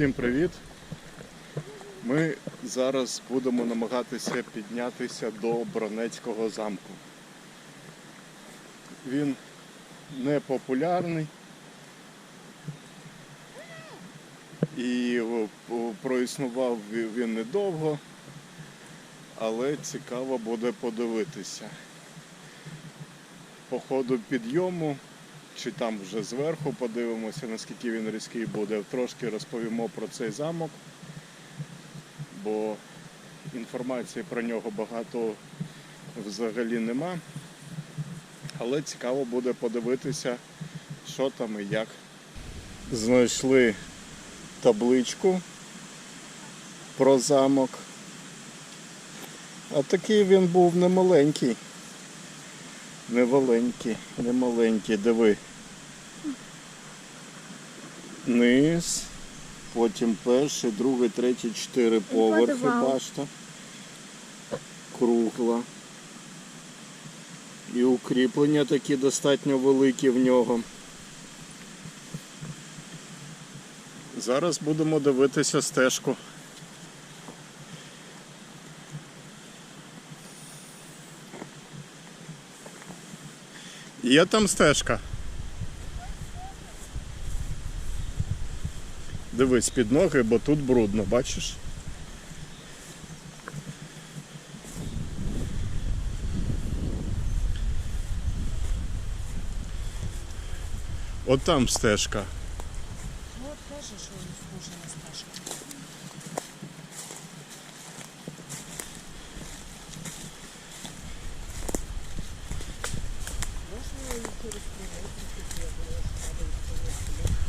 Всім привіт! Ми зараз будемо намагатися піднятися до Бронецького замку. Він не популярний і проіснував він недовго, але цікаво буде подивитися. По ходу підйому чи там вже зверху подивимося, наскільки він різкий буде. Трошки розповімо про цей замок, бо інформації про нього багато взагалі нема. Але цікаво буде подивитися, що там і як. Знайшли табличку про замок. А такий він був немаленький. Неваленький, немаленький, диви. Низ, потім перший, другий, третій, чотири поверхи башта. Кругла. І укріплення такі достатньо великі в нього. Зараз будемо дивитися стежку. Є там стежка. Дивись під ноги, бо тут брудно, бачиш? От там стежка. Ну, от каже, що він схожий на стежку. Можна її через кілометр, я думала, що треба відповісти.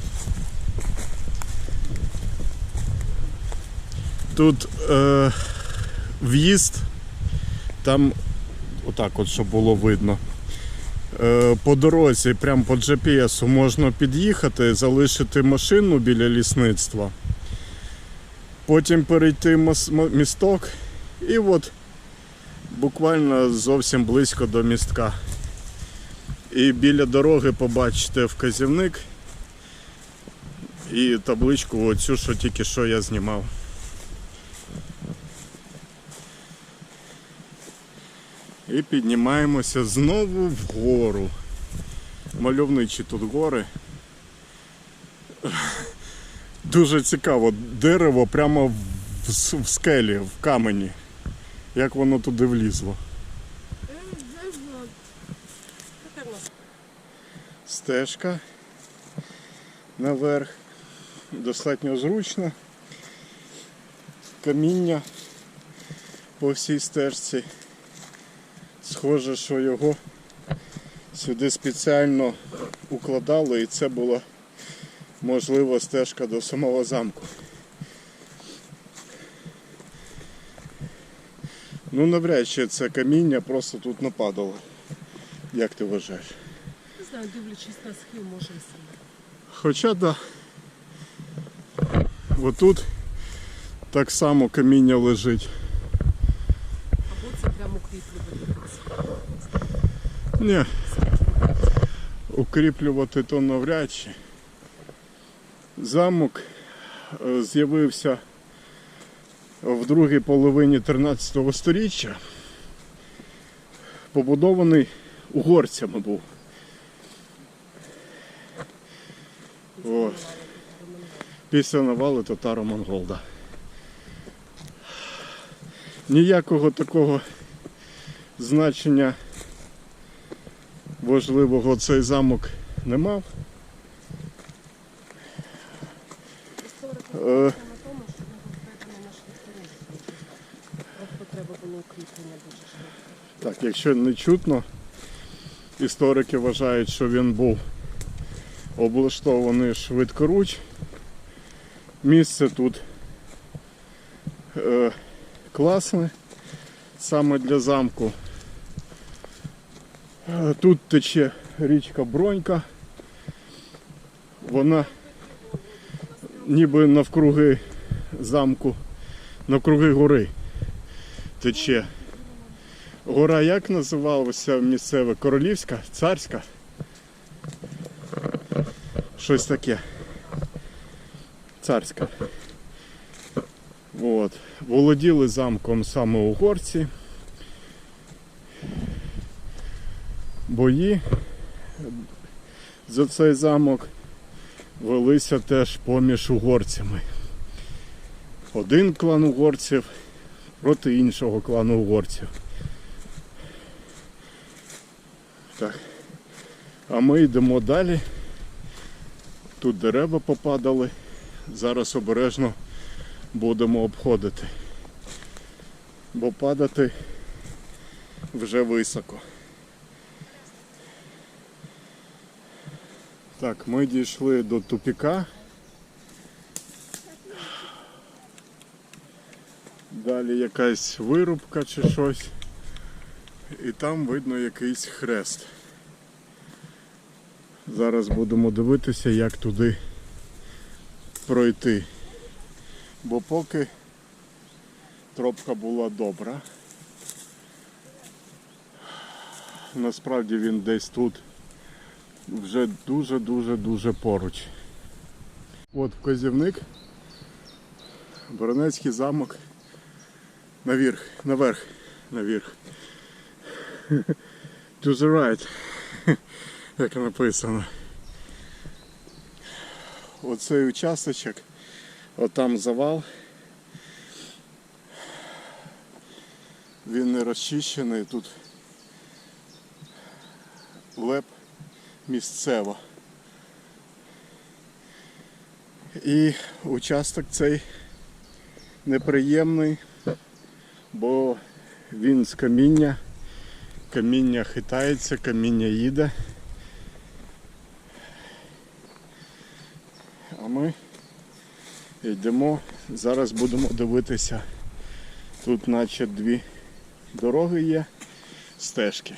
Тут е, в'їзд, там отак от, щоб було видно. Е, по дорозі, прямо по GPS можна під'їхати, залишити машину біля лісництва, потім перейти місток і от буквально зовсім близько до містка. І біля дороги побачите вказівник і табличку оцю, що тільки що я знімав. І піднімаємося знову вгору. Мальовничі тут гори. Дуже цікаво, дерево прямо в, скелі, в камені. Як воно туди влізло. Стежка наверх. Достатньо зручно. Каміння по всій стежці. Схоже, що його сюди спеціально укладали і це була можливо стежка до самого замку. Ну навряд чи це каміння просто тут нападало. Як ти вважаєш? не знаю, дивлячись на схил, може і саме. Хоча да. Отут так само каміння лежить. Або це прямо укріплювати. Ні. Укріплювати то навряд чи. Замок е, з'явився в другій половині 13 століття. Побудований угорцями був. От. Після навали татаро-монгол, да. Ніякого такого значення важливого цей замок не мав. Е. Так, якщо не чутно, історики вважають, що він був облаштований швидкоруч. Місце тут е, класне, саме для замку. Тут тече річка Бронька. Вона ніби навкруги замку, навкруги гори тече. Гора як називалася місцева? Королівська? Царська? Щось таке. царська. От. Володіли замком саме угорці. Бої за цей замок велися теж поміж угорцями. Один клан угорців проти іншого клану угорців. Так. А ми йдемо далі. Тут дерева попадали. Зараз обережно будемо обходити. Бо падати вже високо. Так, ми дійшли до тупіка. Далі якась вирубка чи щось. І там видно якийсь хрест. Зараз будемо дивитися, як туди пройти. Бо поки тропка була добра. Насправді він десь тут вже дуже-дуже-дуже поруч. От вказівник. Воронецький замок. Наверх, наверх, наверх. To the right. Як написано. Оцей участочок, отам завал. Він не розчищений, тут леп місцево. І участок цей неприємний, бо він з каміння, каміння хитається, каміння їде. А ми йдемо, зараз будемо дивитися. Тут наче дві дороги є, стежки.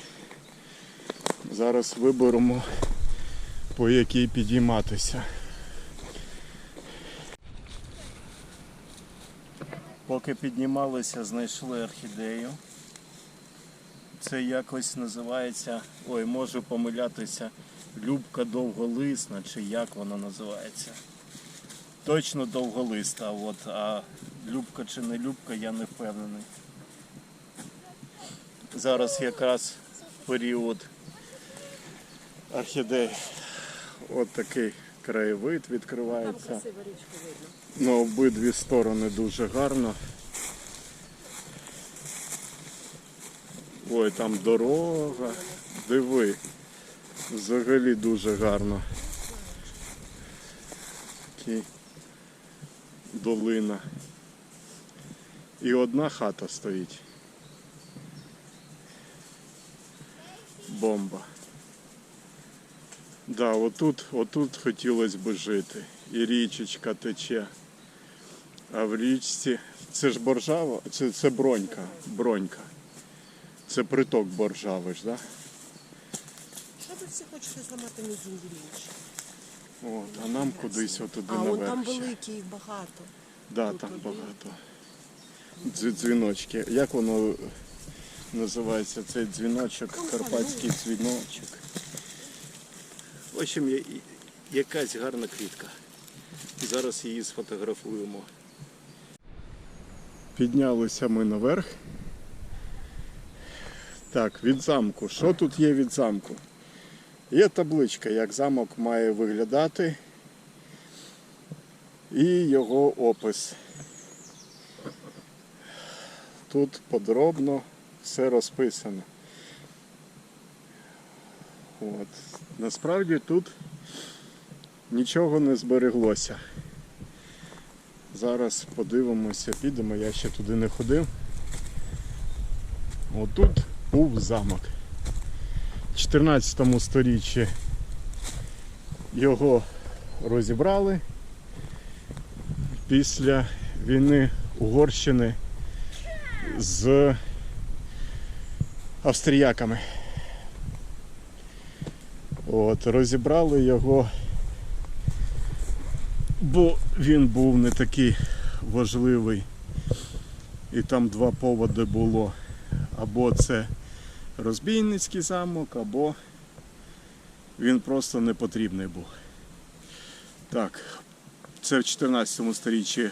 Зараз виберемо по якій підійматися. Поки піднімалися, знайшли орхідею. Це якось називається, ой, можу помилятися, любка довголисна, чи як вона називається. Точно довголиста, от, а любка чи не любка, я не впевнений. Зараз якраз період орхідей. От такий краєвид Там відкривається. красива річка видно. На обидві сторони дуже гарно. Ой, там дорога. Диви. Взагалі дуже гарно. Такий долина. І одна хата стоїть. Бомба. Да, отут, отут хотілося б жити. І річечка тече. А в річці. Це ж боржава, це, це бронька. Бронька. Це приток боржави ж, да? Що ви всі хочете зламати мій зінділінч? От, а нам кудись отуди А, вон там великі, їх багато. Да, тут там туди. багато. Дзві- Дзвіночки. Як воно називається цей дзвіночок? Карпатський дзвіночок. Общем, якась гарна квітка. Зараз її сфотографуємо. Піднялися ми наверх. Так, від замку. Що тут є від замку? Є табличка, як замок має виглядати і його опис. Тут подробно все розписано. От. Насправді тут нічого не збереглося. Зараз подивимося, підемо, я ще туди не ходив. Отут був замок. В 14 сторіччі його розібрали після війни Угорщини з австріяками. От, розібрали його, бо він був не такий важливий. І там два поводи було. Або це розбійницький замок, або він просто не потрібний був. Так, це в 14 сторіччі,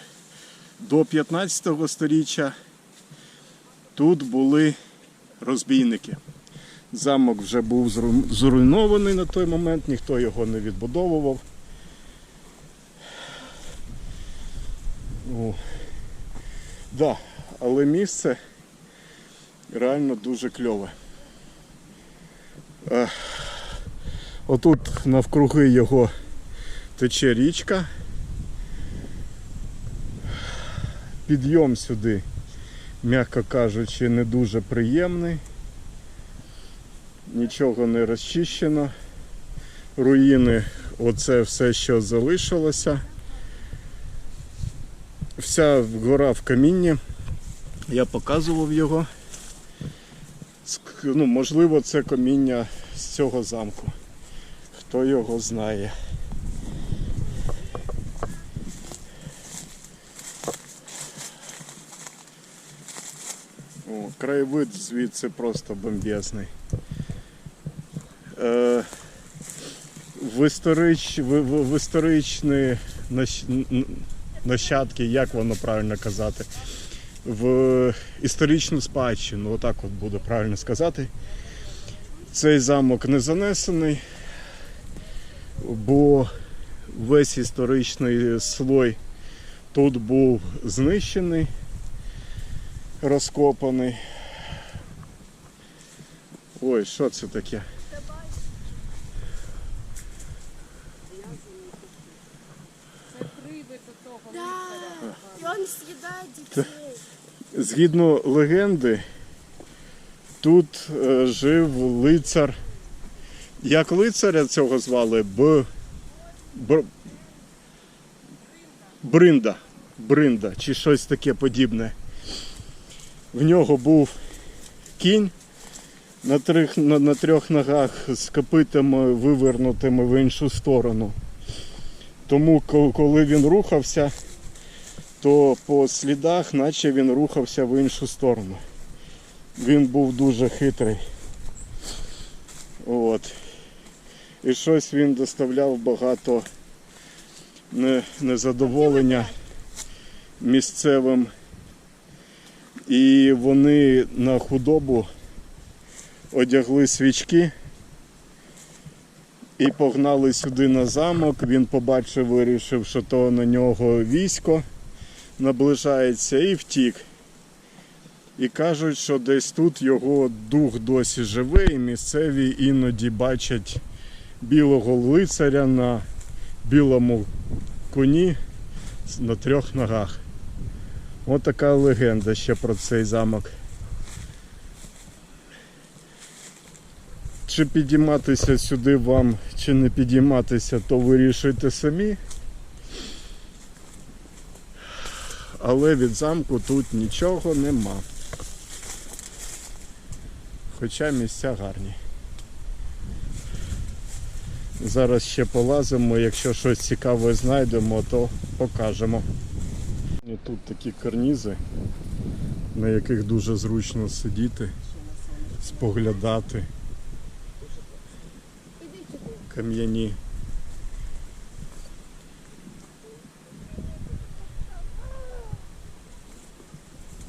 до 15 сторіччя тут були розбійники. Замок вже був зруйнований на той момент, ніхто його не відбудовував. О. Да, але місце реально дуже кльове. Е, Отут навкруги його тече річка. Підйом сюди, м'яко кажучи, не дуже приємний. Нічого не розчищено. Руїни, оце все, що залишилося. Вся гора в камінні. Я показував його. Ну, можливо, це каміння з цього замку. Хто його знає. О, краєвид звідси просто бомбезний. Е, в, історич, в, в, в історичні нащ, нащадки, як воно правильно казати, в історичну спадщину, отак от буде правильно сказати. Цей замок не занесений, бо весь історичний слой тут був знищений, розкопаний. Ой, що це таке? Це привид того и он съедает детей. Згідно легенди, тут е, жив лицар. Як лицаря цього звали? Б... Бр... Бринда. Бринда чи щось таке подібне. В нього був кінь на трьох, на, на трьох ногах з копитами вивернутими в іншу сторону. Тому коли він рухався, то по слідах, наче він рухався в іншу сторону. Він був дуже хитрий. От. І щось він доставляв багато незадоволення місцевим. І вони на худобу одягли свічки і погнали сюди на замок. Він побачив, вирішив, що то на нього військо наближається і втік. І кажуть, що десь тут його дух досі живе, і місцеві іноді бачать білого лицаря на білому коні на трьох ногах. Ось така легенда ще про цей замок. Чи підійматися сюди вам, чи не підійматися, то вирішуйте самі. але від замку тут нічого нема. Хоча місця гарні. Зараз ще полазимо, якщо щось цікаве знайдемо, то покажемо. І тут такі карнізи, на яких дуже зручно сидіти, споглядати. Кам'яні.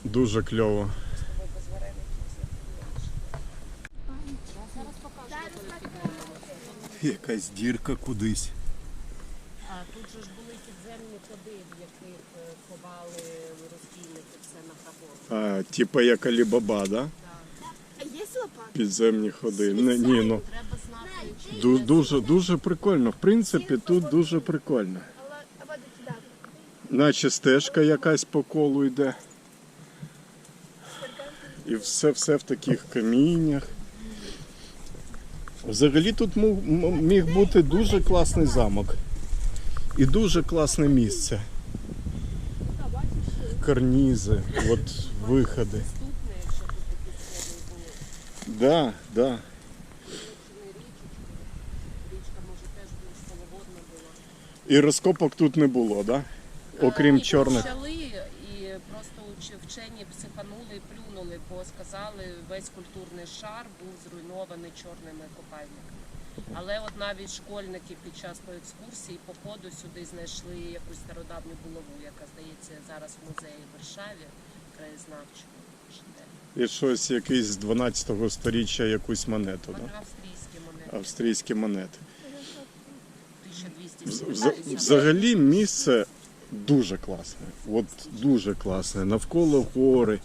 Дуже кльово. Якась дірка кудись. А тут же ж були підземні ходи, в яких е, ховали розбійники все на. А, типа як Алібаба, да? А есть лопата? Підземні ходи. Не, ні, ну ду- дуже, дуже прикольно. В принципі, тут дуже прикольно. Наче стежка якась по колу йде. І все, все в таких каміннях. Взагалі тут мог- м- міг бути дуже класний замок. І дуже класне місце. Карнізи, от виходи. Да, да. Чи не річка, річка може теж більш половодна була. І розкопок тут не було, да? Окрім Ні, чорних. Почали і просто вчені психанули і плюнули, бо сказали, весь культурний шар був зруйнований чорними копальниками. Але от навіть школьники під час екскурсії по ходу сюди знайшли якусь стародавню булаву, яка здається зараз в музеї в Варшаві, краєзнавчому. І щось якийсь з 12 сторіччя якусь монету, Вони да? австрійські монети, австрійські монети. Вз- 1280. вза- Взагалі місце дуже класне. От дуже класне. Навколо гори.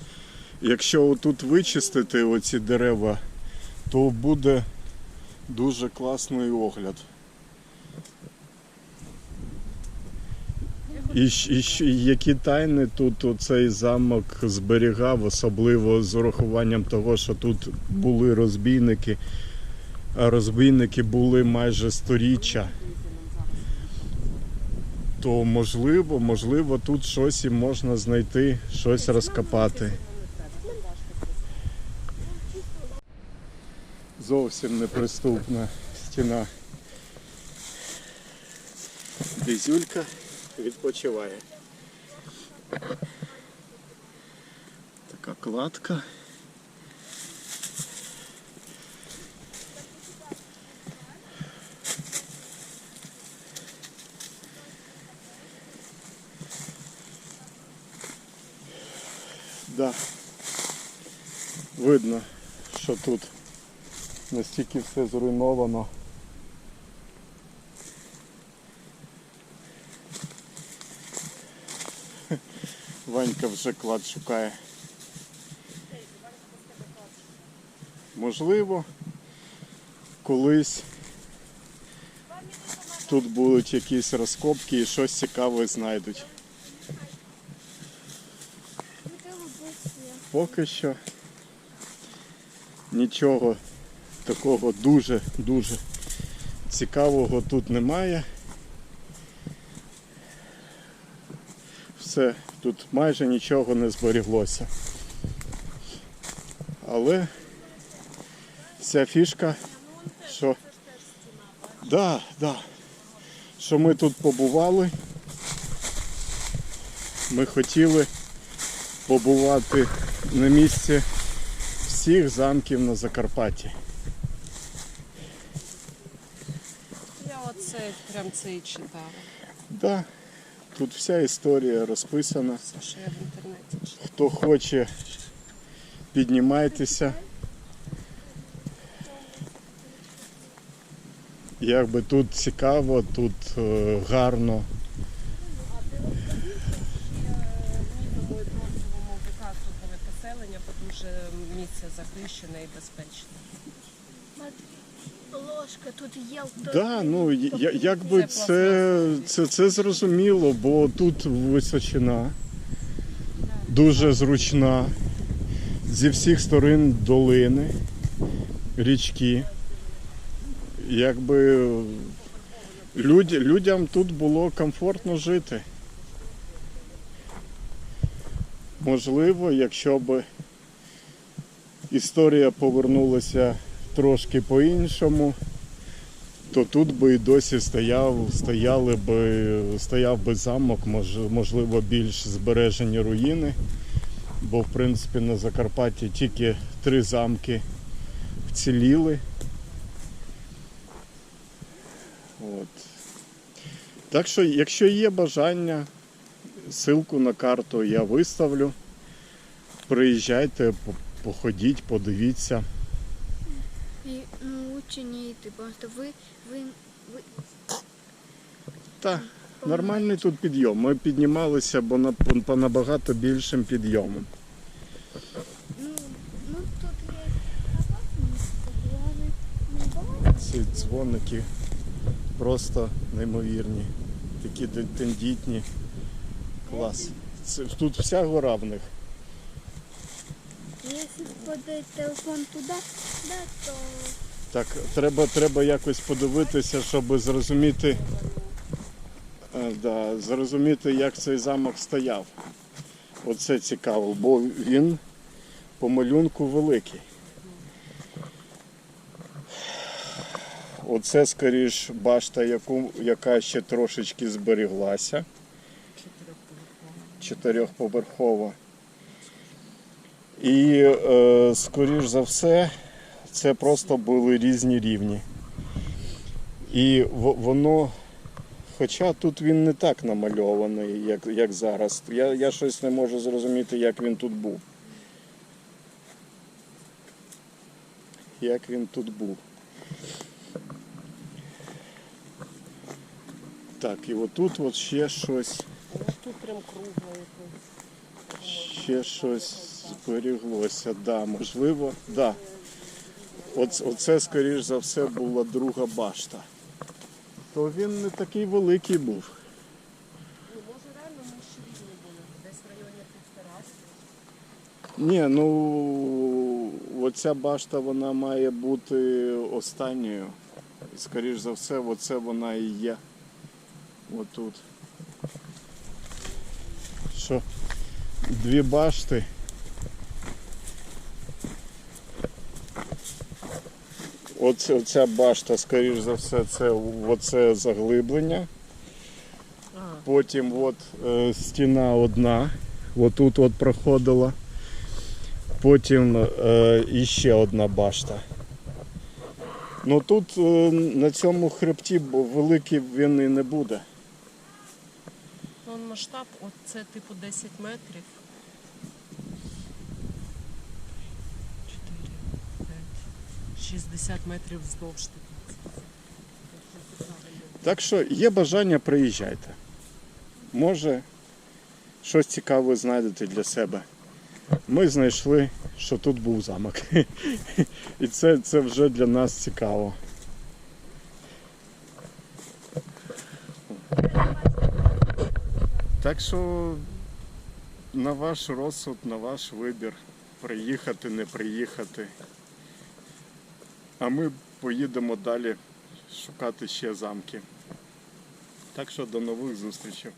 Якщо тут вичистити оці дерева, то буде дуже класний огляд. І, і, і які тайни тут оцей замок зберігав, особливо з урахуванням того, що тут були розбійники, а розбійники були майже сторіччя то можливо, можливо, тут щось і можна знайти, щось розкопати. Зовсім неприступна стіна. Дизюлька відпочиває. Така кладка. Да. Видно, що тут настільки все зруйновано. Ванька вже клад шукає. Можливо, колись тут будуть якісь розкопки і щось цікаве знайдуть. Поки що нічого такого дуже-дуже цікавого тут немає. Все, тут майже нічого не зберіглося. Але ця фішка, що да, да, що ми тут побували, ми хотіли побувати на місці всіх замків на Закарпатті. Я оце прям це і читала. Да, тут вся історія розписана. Все, що я в інтернеті. Хто хоче, піднімайтеся. Якби тут цікаво, тут е, гарно. Мідному і бронзовому віках тут були поселення, бо дуже місце захищене і безпечне. Ложка, тут є. Да, ну я- якби це, це, це зрозуміло, бо тут височина дуже зручна. Зі всіх сторон долини, річки. Якби люд, людям тут було комфортно жити. Можливо, якщо б історія повернулася трошки по-іншому, то тут би і досі стояв, стояли би, стояв би замок, мож, можливо, більш збережені руїни. Бо в принципі на Закарпатті тільки три замки вціліли. От. Так що, якщо є бажання, ссылку на карту я виставлю. Приїжджайте, походіть, подивіться. И, ну, лучше не ты, просто вы, вы, вы Та, нормальний тут підйом. Ми піднімалися, бо на, по, по набагато більшим підйомом. ну, ну тут есть опасность, главное, не бойтесь. Ці дзвоники просто неймовірні, такі де- тендітні. Клас. Це, тут вся гора в них. Если подать телефон туда, да, то Так, треба, треба якось подивитися, щоб зрозуміти, е, да, зрозуміти, як цей замок стояв. Оце цікаво, бо він по малюнку великий. Оце, скоріш, башта, яку, яка ще трошечки зберіглася. Чотирьохповерхова. І, е, скоріш за все, це просто були різні рівні. І воно. Хоча тут він не так намальований, як, як зараз. Я, я щось не можу зрозуміти, як він тут був. Як він тут був. Так, і отут от ще щось, тут прям кругло якось. ще щось зберіглося. Да, можливо, да. Оце, оце, скоріш за все, була друга башта. То він не такий великий був. Ну, може реально ми ще різні були, десь в районі півтора. Ні, ну оця башта вона має бути останньою. І, Скоріш за все, оце вона і є. Отут. Що? Дві башти. Оце, оця башта, скоріш за все, це оце заглиблення. Потім от е, стіна одна, отут от проходила. Потім е, іще одна башта. Ну тут е, на цьому хребті великий він і не буде. Ну, масштаб, от це типу 10 метрів. 60 метрів вздовж типу. Так що є бажання, приїжджайте. Може, щось цікаве знайдете для себе. Ми знайшли, що тут був замок. І це, це вже для нас цікаво. Так що на ваш розсуд, на ваш вибір, приїхати, не приїхати. А ми поїдемо далі шукати ще замки. Так що до нових зустрічей.